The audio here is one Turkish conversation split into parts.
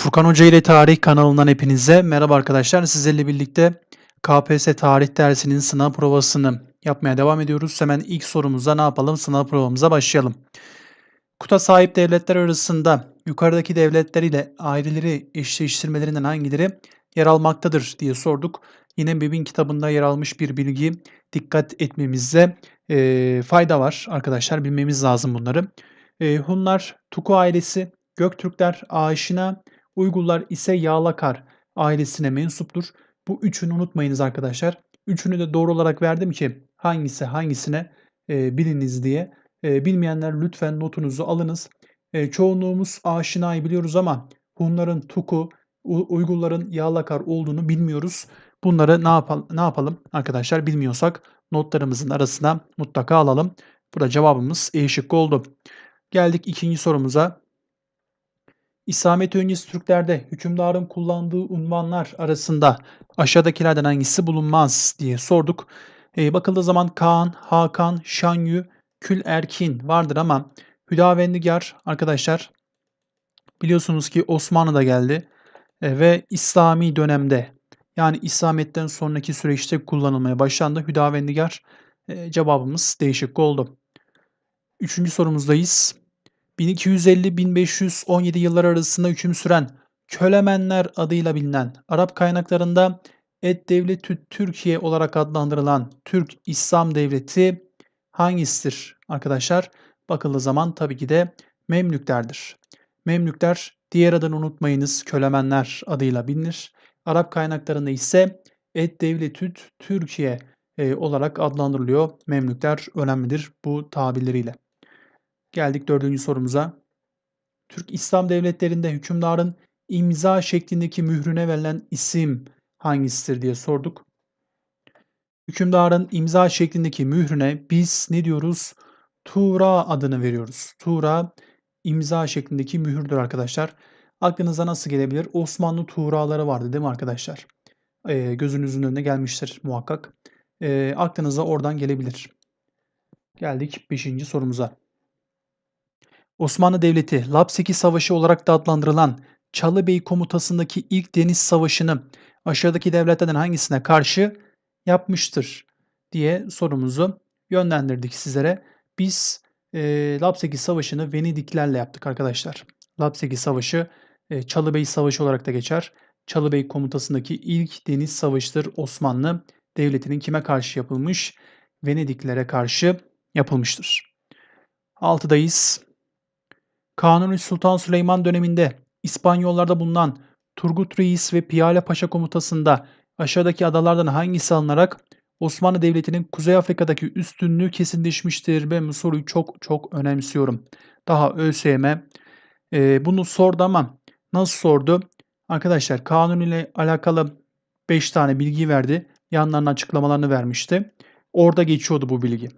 Furkan Hoca ile Tarih kanalından hepinize merhaba arkadaşlar. Sizlerle birlikte KPSS tarih dersinin sınav provasını yapmaya devam ediyoruz. Hemen ilk sorumuza ne yapalım? Sınav provamıza başlayalım. Kuta sahip devletler arasında yukarıdaki devletler ile aileleri eşleştirmelerinden hangileri yer almaktadır diye sorduk. Yine Bebin kitabında yer almış bir bilgi. Dikkat etmemizde e, fayda var arkadaşlar. Bilmemiz lazım bunları. E, Hunlar, Tuku ailesi, Göktürkler, Aşina, Uygurlar ise Yağlakar ailesine mensuptur. Bu üçünü unutmayınız arkadaşlar. Üçünü de doğru olarak verdim ki hangisi hangisine e, biliniz diye. E, bilmeyenler lütfen notunuzu alınız. E, çoğunluğumuz aşinayı biliyoruz ama Hunların Tuku, Uygurların Yağlakar olduğunu bilmiyoruz. Bunları ne, yapal ne yapalım arkadaşlar bilmiyorsak notlarımızın arasına mutlaka alalım. Burada cevabımız E şıkkı oldu. Geldik ikinci sorumuza. İslamiyet öncesi Türklerde hükümdarın kullandığı unvanlar arasında aşağıdakilerden hangisi bulunmaz diye sorduk. E, bakıldığı zaman Kaan, Hakan, Şanyu, Kül Erkin vardır ama Hüdavendigar arkadaşlar biliyorsunuz ki Osmanlı'da geldi e, ve İslami dönemde yani İslamiyet'ten sonraki süreçte kullanılmaya başlandı. Hüdavendigar e, cevabımız değişik oldu. Üçüncü sorumuzdayız. 1250-1517 yıllar arasında hüküm süren Kölemenler adıyla bilinen Arap kaynaklarında Et Devletü Türkiye olarak adlandırılan Türk İslam Devleti hangisidir arkadaşlar? Bakıldığı zaman tabii ki de Memlüklerdir. Memlükler diğer adını unutmayınız Kölemenler adıyla bilinir. Arap kaynaklarında ise Et Devletü Türkiye e, olarak adlandırılıyor. Memlükler önemlidir bu tabirleriyle. Geldik dördüncü sorumuza. Türk İslam devletlerinde hükümdarın imza şeklindeki mührüne verilen isim hangisidir diye sorduk. Hükümdarın imza şeklindeki mührüne biz ne diyoruz? Tuğra adını veriyoruz. Tuğra imza şeklindeki mühürdür arkadaşlar. Aklınıza nasıl gelebilir? Osmanlı tuğraları vardı değil mi arkadaşlar? Ee, gözünüzün önüne gelmiştir muhakkak. Ee, aklınıza oradan gelebilir. Geldik 5. sorumuza. Osmanlı Devleti Lapseki Savaşı olarak da adlandırılan Çalıbey komutasındaki ilk deniz savaşını aşağıdaki devletlerden hangisine karşı yapmıştır diye sorumuzu yönlendirdik sizlere. Biz e, Lapseki Savaşı'nı Venediklerle yaptık arkadaşlar. Lapseki Savaşı e, Çalıbey Savaşı olarak da geçer. Çalıbey komutasındaki ilk deniz savaşıdır Osmanlı Devleti'nin kime karşı yapılmış? Venediklere karşı yapılmıştır. Altıdayız. Kanuni Sultan Süleyman döneminde İspanyollarda bulunan Turgut Reis ve Piyale Paşa komutasında aşağıdaki adalardan hangisi alınarak Osmanlı Devleti'nin Kuzey Afrika'daki üstünlüğü kesinleşmiştir? Ben bu soruyu çok çok önemsiyorum. Daha ÖSYM e, bunu sordu ama nasıl sordu? Arkadaşlar kanun ile alakalı 5 tane bilgi verdi. Yanlarına açıklamalarını vermişti. Orada geçiyordu bu bilgi.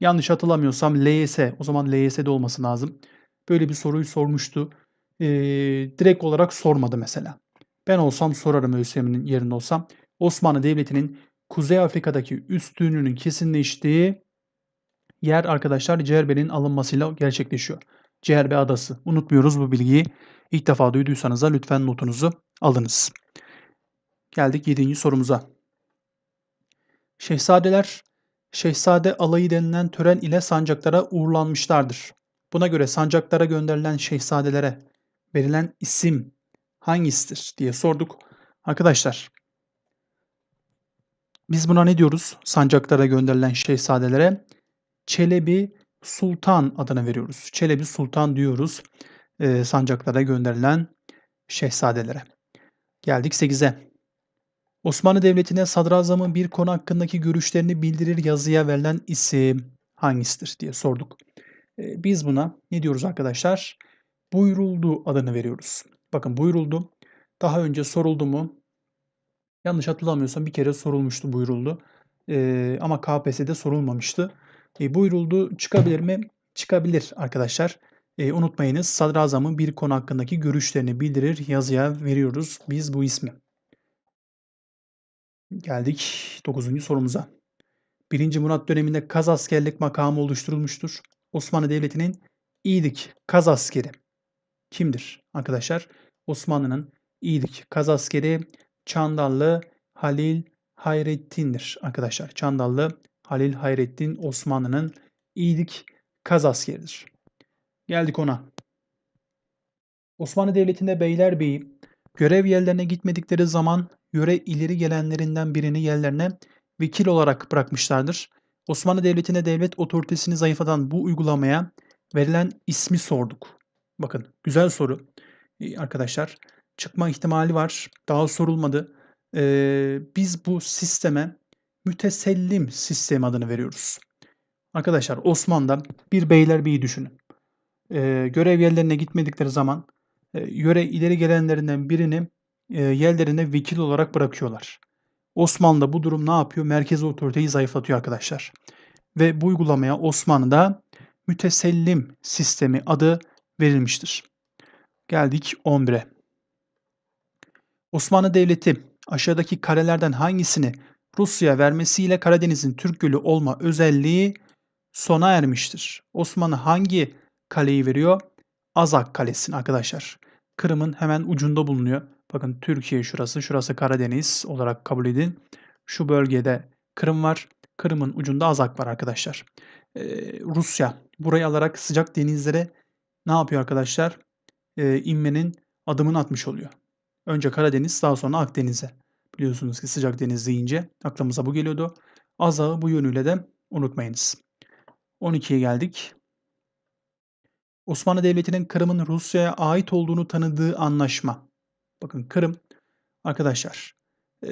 Yanlış hatırlamıyorsam LYS, o zaman LYS'de olması lazım böyle bir soruyu sormuştu. Ee, direkt olarak sormadı mesela. Ben olsam sorarım ÖSYM'nin yerinde olsam. Osmanlı Devleti'nin Kuzey Afrika'daki üstünlüğünün kesinleştiği yer arkadaşlar Cerbe'nin alınmasıyla gerçekleşiyor. Cerbe Adası. Unutmuyoruz bu bilgiyi. İlk defa duyduysanız da lütfen notunuzu alınız. Geldik 7. sorumuza. Şehzadeler Şehzade alayı denilen tören ile sancaklara uğurlanmışlardır. Buna göre sancaklara gönderilen şehzadelere verilen isim hangisidir diye sorduk. Arkadaşlar biz buna ne diyoruz? Sancaklara gönderilen şehzadelere Çelebi Sultan adını veriyoruz. Çelebi Sultan diyoruz e, sancaklara gönderilen şehzadelere. Geldik 8'e. Osmanlı Devleti'ne sadrazamın bir konu hakkındaki görüşlerini bildirir yazıya verilen isim hangisidir diye sorduk. E, biz buna ne diyoruz arkadaşlar? Buyuruldu adını veriyoruz. Bakın buyuruldu. Daha önce soruldu mu? Yanlış hatırlamıyorsam bir kere sorulmuştu buyuruldu. E, ama KPSS'de sorulmamıştı. E, buyuruldu çıkabilir mi? Çıkabilir arkadaşlar. E, unutmayınız sadrazamın bir konu hakkındaki görüşlerini bildirir yazıya veriyoruz biz bu ismi. Geldik 9. sorumuza. 1. Murat döneminde Kaz askerlik makamı oluşturulmuştur. Osmanlı Devleti'nin İyilik Kaz askeri kimdir arkadaşlar? Osmanlı'nın ilk kaz askeri Çandallı Halil Hayrettin'dir arkadaşlar. Çandallı Halil Hayrettin Osmanlı'nın ilk kaz askeridir. Geldik ona. Osmanlı Devleti'nde beylerbeyi görev yerlerine gitmedikleri zaman yöre ileri gelenlerinden birini yerlerine vekil olarak bırakmışlardır. Osmanlı Devleti'nde devlet otoritesini zayıflatan bu uygulamaya verilen ismi sorduk. Bakın güzel soru ee, arkadaşlar. Çıkma ihtimali var. Daha sorulmadı. Ee, biz bu sisteme mütesellim sistem adını veriyoruz. Arkadaşlar Osmanlı'da bir beylerbeyi düşünün. Ee, görev yerlerine gitmedikleri zaman e, yöre ileri gelenlerinden birini e, yerlerine vekil olarak bırakıyorlar. Osmanlı'da bu durum ne yapıyor? Merkezi otoriteyi zayıflatıyor arkadaşlar. Ve bu uygulamaya Osmanlı'da mütesellim sistemi adı verilmiştir. Geldik 11'e. Osmanlı Devleti aşağıdaki karelerden hangisini Rusya vermesiyle Karadeniz'in Türk Gölü olma özelliği sona ermiştir. Osmanlı hangi kaleyi veriyor? Azak Kalesi'ni arkadaşlar. Kırım'ın hemen ucunda bulunuyor. Bakın Türkiye şurası, şurası Karadeniz olarak kabul edin. Şu bölgede Kırım var. Kırım'ın ucunda Azak var arkadaşlar. Ee, Rusya burayı alarak sıcak denizlere ne yapıyor arkadaşlar? Ee, inmenin adımını atmış oluyor. Önce Karadeniz daha sonra Akdeniz'e. Biliyorsunuz ki sıcak deniz deyince aklımıza bu geliyordu. Azak'ı bu yönüyle de unutmayınız. 12'ye geldik. Osmanlı Devleti'nin Kırım'ın Rusya'ya ait olduğunu tanıdığı anlaşma. Bakın Kırım arkadaşlar e,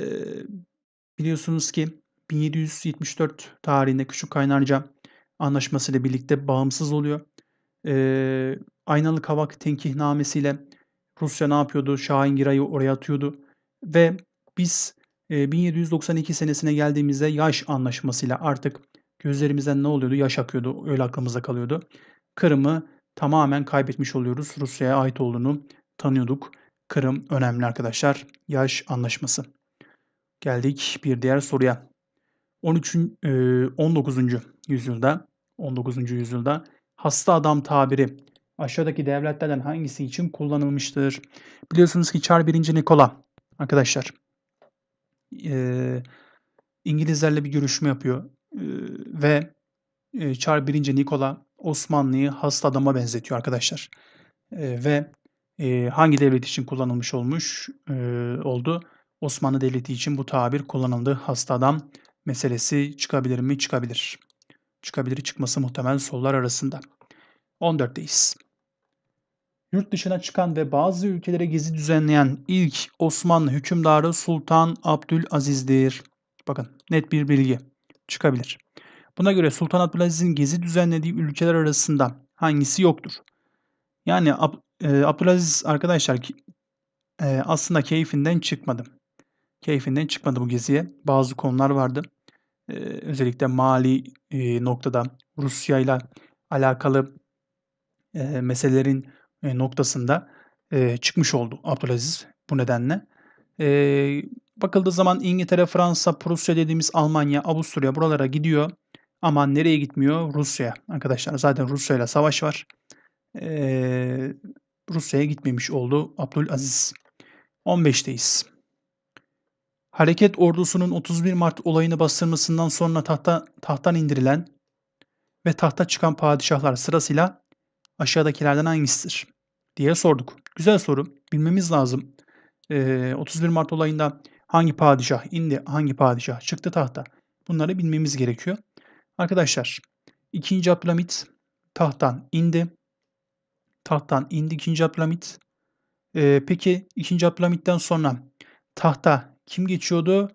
biliyorsunuz ki 1774 tarihinde Küçük Kaynarca Anlaşması ile birlikte bağımsız oluyor. E, Aynalı Kavak Tenkihnamesiyle Rusya ne yapıyordu? Şahingira'yı oraya atıyordu. Ve biz e, 1792 senesine geldiğimizde yaş anlaşmasıyla artık gözlerimizden ne oluyordu? Yaş akıyordu. Öyle aklımızda kalıyordu. Kırım'ı tamamen kaybetmiş oluyoruz. Rusya'ya ait olduğunu tanıyorduk. Kırım önemli arkadaşlar. Yaş anlaşması. Geldik bir diğer soruya. 13. 19. yüzyılda 19. yüzyılda hasta adam tabiri aşağıdaki devletlerden hangisi için kullanılmıştır? Biliyorsunuz ki Çar 1. Nikola arkadaşlar e, İngilizlerle bir görüşme yapıyor e, ve e, Çar 1. Nikola Osmanlı'yı hasta adama benzetiyor arkadaşlar. E, ve e, hangi devlet için kullanılmış olmuş e, oldu? Osmanlı Devleti için bu tabir kullanıldı. Hasta adam meselesi çıkabilir mi? Çıkabilir. Çıkabilir çıkması muhtemel sollar arasında. 14'teyiz. Yurt dışına çıkan ve bazı ülkelere gezi düzenleyen ilk Osmanlı hükümdarı Sultan Abdülaziz'dir. Bakın net bir bilgi çıkabilir. Buna göre Sultan Abdülaziz'in gezi düzenlediği ülkeler arasında hangisi yoktur? Yani Ab e, Abdülaziz arkadaşlar e, aslında keyfinden çıkmadı. Keyfinden çıkmadı bu geziye. Bazı konular vardı. E, özellikle mali e, noktada Rusya ile alakalı e, meselelerin e, noktasında e, çıkmış oldu Abdülaziz bu nedenle. E, bakıldığı zaman İngiltere, Fransa, Prusya dediğimiz Almanya, Avusturya buralara gidiyor. Ama nereye gitmiyor? Rusya'ya. Arkadaşlar zaten Rusya ile savaş var. Ee, Rusya'ya gitmemiş oldu Abdülaziz. 15'teyiz. Hareket ordusunun 31 Mart olayını bastırmasından sonra tahta, tahttan indirilen ve tahta çıkan padişahlar sırasıyla aşağıdakilerden hangisidir? diye sorduk. Güzel soru. Bilmemiz lazım. Ee, 31 Mart olayında hangi padişah indi, hangi padişah çıktı tahta? Bunları bilmemiz gerekiyor. Arkadaşlar 2. Abdülhamit tahttan indi. Tahttan indi 2. Abdülhamit. Ee, peki 2. Abdülhamit'ten sonra tahta kim geçiyordu?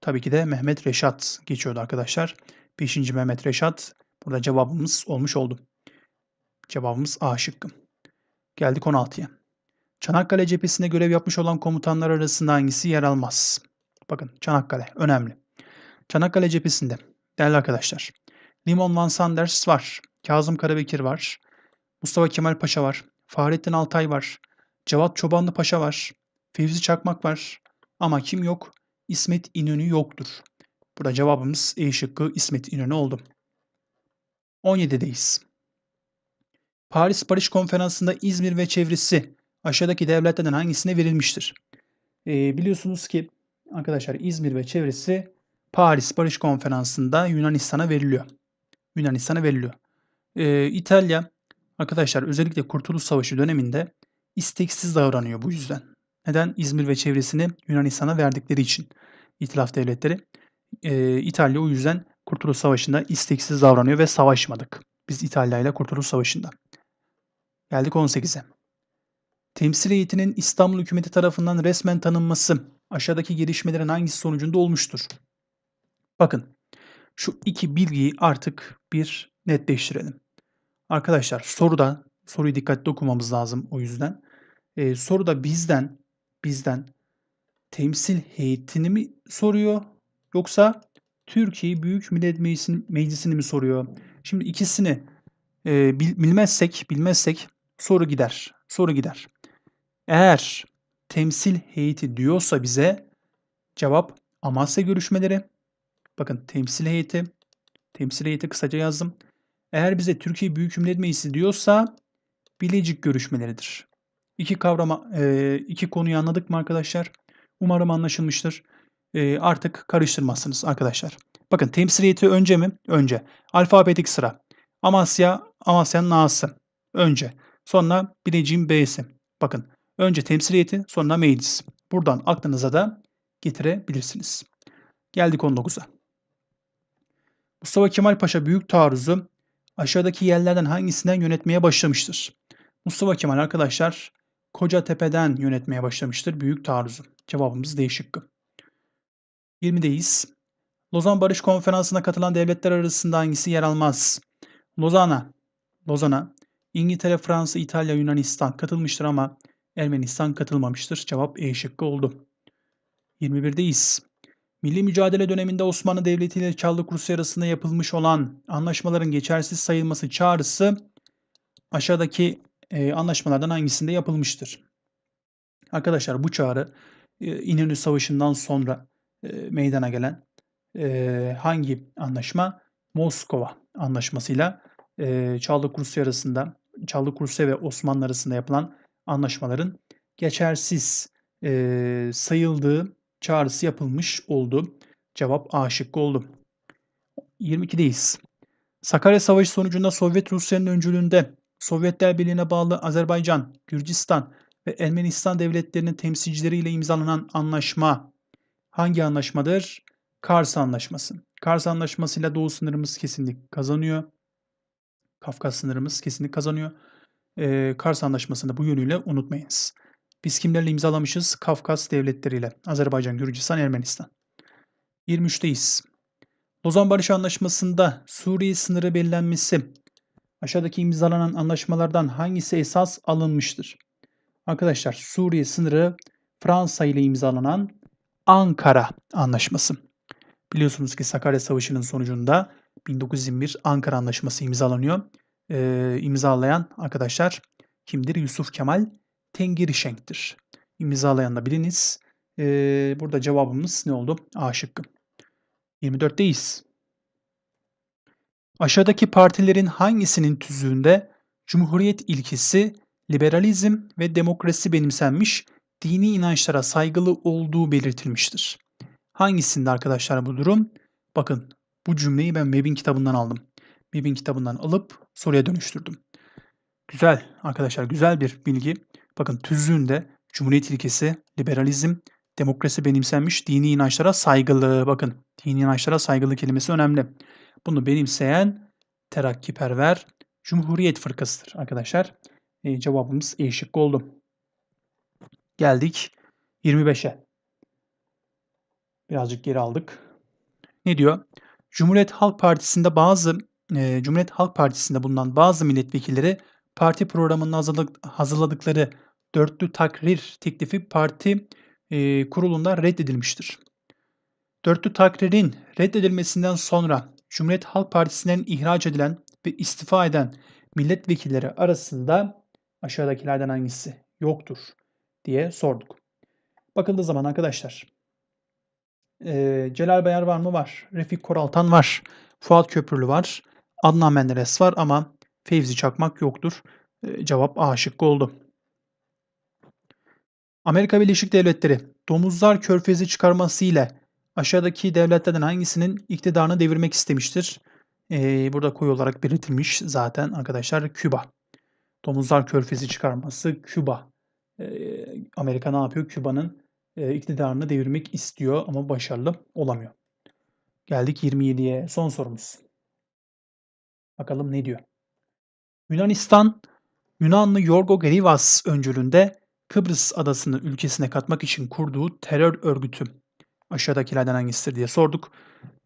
Tabii ki de Mehmet Reşat geçiyordu arkadaşlar. 5. Mehmet Reşat. Burada cevabımız olmuş oldu. Cevabımız A şıkkı. Geldik 16'ya. Çanakkale cephesinde görev yapmış olan komutanlar arasında hangisi yer almaz? Bakın Çanakkale önemli. Çanakkale cephesinde değerli arkadaşlar Limon Van Sanders var. Kazım Karabekir var. Mustafa Kemal Paşa var. Fahrettin Altay var. Cevat Çobanlı Paşa var. Fevzi Çakmak var. Ama kim yok? İsmet İnönü yoktur. Burada cevabımız E şıkkı İsmet İnönü oldu. 17'deyiz. Paris Barış Konferansı'nda İzmir ve çevresi aşağıdaki devletlerden hangisine verilmiştir? Eee, biliyorsunuz ki arkadaşlar İzmir ve çevresi Paris Barış Konferansı'nda Yunanistan'a veriliyor. Yunanistan'a veriliyor. Eee, İtalya arkadaşlar özellikle Kurtuluş Savaşı döneminde isteksiz davranıyor bu yüzden. Neden? İzmir ve çevresini Yunanistan'a verdikleri için İtilaf devletleri. Eee, İtalya o yüzden Kurtuluş Savaşı'nda isteksiz davranıyor ve savaşmadık. Biz İtalya ile Kurtuluş Savaşı'nda. Geldik 18'e. Temsil heyetinin İstanbul hükümeti tarafından resmen tanınması aşağıdaki gelişmelerin hangisi sonucunda olmuştur? Bakın şu iki bilgiyi artık bir netleştirelim. Arkadaşlar soruda soruyu dikkatli okumamız lazım o yüzden. Ee, soruda bizden bizden temsil heyetini mi soruyor yoksa Türkiye Büyük Millet Meclisi'ni, Meclisi'ni mi soruyor? Şimdi ikisini e, bil- bilmezsek bilmezsek soru gider. Soru gider. Eğer temsil heyeti diyorsa bize cevap Amasya görüşmeleri. Bakın temsil heyeti. Temsil heyeti kısaca yazdım. Eğer bize Türkiye Büyük Millet Meclisi diyorsa Bilecik görüşmeleridir. İki kavrama, e, iki konuyu anladık mı arkadaşlar? Umarım anlaşılmıştır. E, artık karıştırmazsınız arkadaşlar. Bakın temsil heyeti önce mi? Önce. Alfabetik sıra. Amasya, Amasya'nın A'sı. Önce. Sonra Bilecik'in B'si. Bakın önce temsil heyeti sonra meclis. Buradan aklınıza da getirebilirsiniz. Geldik 19'a. Mustafa Kemal Paşa Büyük Taarruzu aşağıdaki yerlerden hangisinden yönetmeye başlamıştır? Mustafa Kemal arkadaşlar Kocatepe'den yönetmeye başlamıştır Büyük Taarruzu. Cevabımız D şıkkı. 20'deyiz. Lozan Barış Konferansı'na katılan devletler arasında hangisi yer almaz? Lozan'a, Lozan'a İngiltere, Fransa, İtalya, Yunanistan katılmıştır ama Ermenistan katılmamıştır. Cevap E şıkkı oldu. 21'deyiz. Milli mücadele döneminde Osmanlı Devleti ile Çarlık Rusya arasında yapılmış olan anlaşmaların geçersiz sayılması çağrısı aşağıdaki e, anlaşmalardan hangisinde yapılmıştır? Arkadaşlar bu çağrı e, İnönü Savaşı'ndan sonra e, meydana gelen e, hangi anlaşma? Moskova anlaşmasıyla e, Çarlık Rusya arasında Çarlık Rusya ve Osmanlı arasında yapılan anlaşmaların geçersiz e, sayıldığı çağrısı yapılmış oldu. Cevap A şıkkı oldu. 22'deyiz. Sakarya Savaşı sonucunda Sovyet Rusya'nın öncülüğünde Sovyetler Birliği'ne bağlı Azerbaycan, Gürcistan ve Ermenistan devletlerinin temsilcileriyle imzalanan anlaşma hangi anlaşmadır? Kars Anlaşması. Kars Anlaşması'yla Doğu sınırımız kesinlik kazanıyor. Kafkas sınırımız kesinlik kazanıyor. Ee, Kars Anlaşması'nı bu yönüyle unutmayınız. Biz kimlerle imzalamışız? Kafkas devletleriyle. Azerbaycan, Gürcistan, Ermenistan. 23'teyiz. Lozan Barış Anlaşması'nda Suriye sınırı belirlenmesi aşağıdaki imzalanan anlaşmalardan hangisi esas alınmıştır? Arkadaşlar Suriye sınırı Fransa ile imzalanan Ankara Anlaşması. Biliyorsunuz ki Sakarya Savaşı'nın sonucunda 1921 Ankara Anlaşması imzalanıyor. Ee, imzalayan arkadaşlar kimdir? Yusuf Kemal Tengirişenk'tir. İmzalayan da biliniz. Ee, burada cevabımız ne oldu? A şıkkı. 24'teyiz. Aşağıdaki partilerin hangisinin tüzüğünde Cumhuriyet ilkesi, liberalizm ve demokrasi benimsenmiş, dini inançlara saygılı olduğu belirtilmiştir. Hangisinde arkadaşlar bu durum? Bakın bu cümleyi ben MEB'in kitabından aldım. MEB'in kitabından alıp soruya dönüştürdüm. Güzel arkadaşlar güzel bir bilgi. Bakın tüzüğünde Cumhuriyet ilkesi, liberalizm, demokrasi benimsenmiş, dini inançlara saygılı. Bakın dini inançlara saygılı kelimesi önemli. Bunu benimseyen terakkiperver Cumhuriyet Fırkası'dır arkadaşlar. E, cevabımız E şıkkı oldu. Geldik 25'e. Birazcık geri aldık. Ne diyor? Cumhuriyet Halk Partisi'nde bazı e, Cumhuriyet Halk Partisi'nde bulunan bazı milletvekilleri parti programının hazırladık, hazırladıkları dörtlü takrir teklifi parti e, kurulunda reddedilmiştir. Dörtlü takririn reddedilmesinden sonra Cumhuriyet Halk Partisi'nden ihraç edilen ve istifa eden milletvekilleri arasında aşağıdakilerden hangisi yoktur diye sorduk. Bakıldığı zaman arkadaşlar e, Celal Bayar var mı? Var. Refik Koraltan var. Fuat Köprülü var. Adnan Menderes var ama Fevzi Çakmak yoktur. E, cevap A şıkkı oldu. Amerika Birleşik Devletleri domuzlar körfezi çıkarması ile aşağıdaki devletlerden hangisinin iktidarını devirmek istemiştir? Eee, burada koyu olarak belirtilmiş zaten arkadaşlar Küba. Domuzlar körfezi çıkarması Küba. Eee, Amerika ne yapıyor? Küba'nın eee, iktidarını devirmek istiyor ama başarılı olamıyor. Geldik 27'ye. Son sorumuz. Bakalım ne diyor? Yunanistan, Yunanlı Yorgo Grivas öncülüğünde Kıbrıs adasını ülkesine katmak için kurduğu terör örgütü aşağıdakilerden hangisidir diye sorduk.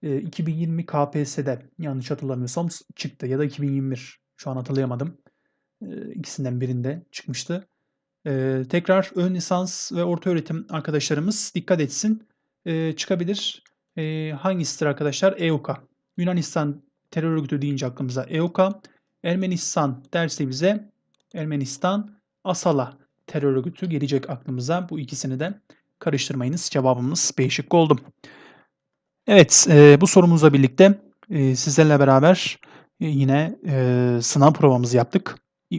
Eee, 2020 KPSS'de yanlış hatırlamıyorsam çıktı ya da 2021 şu an hatırlayamadım. Eee, ikisinden birinde çıkmıştı. Eee, tekrar ön lisans ve orta öğretim arkadaşlarımız dikkat etsin. Eee, çıkabilir. Eee, hangisidir arkadaşlar? EUKA. Yunanistan terör örgütü deyince aklımıza EUKA. Ermenistan derse bize Ermenistan Asala terör örgütü gelecek aklımıza. Bu ikisini de karıştırmayınız. Cevabımız B şıkkı oldu. Evet, eee, bu sorumuzla birlikte eee, sizlerle beraber e, yine eee, sınav provamızı yaptık.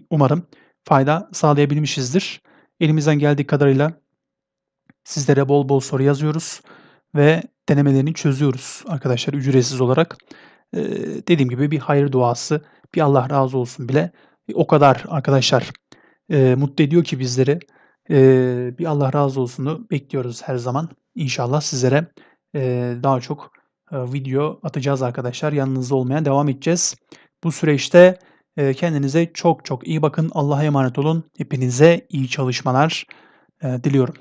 Umarım fayda sağlayabilmişizdir. Elimizden geldiği kadarıyla sizlere bol bol soru yazıyoruz ve denemelerini çözüyoruz arkadaşlar ücretsiz olarak. Eee, dediğim gibi bir hayır duası, bir Allah razı olsun bile e, o kadar arkadaşlar eee, mutlu ediyor ki bizleri. Eee, bir Allah razı olsunu bekliyoruz her zaman. İnşallah sizlere eee, daha çok e, video atacağız arkadaşlar. Yanınızda olmaya devam edeceğiz. Bu süreçte e, kendinize çok çok iyi bakın. Allah'a emanet olun. Hepinize iyi çalışmalar e, diliyorum.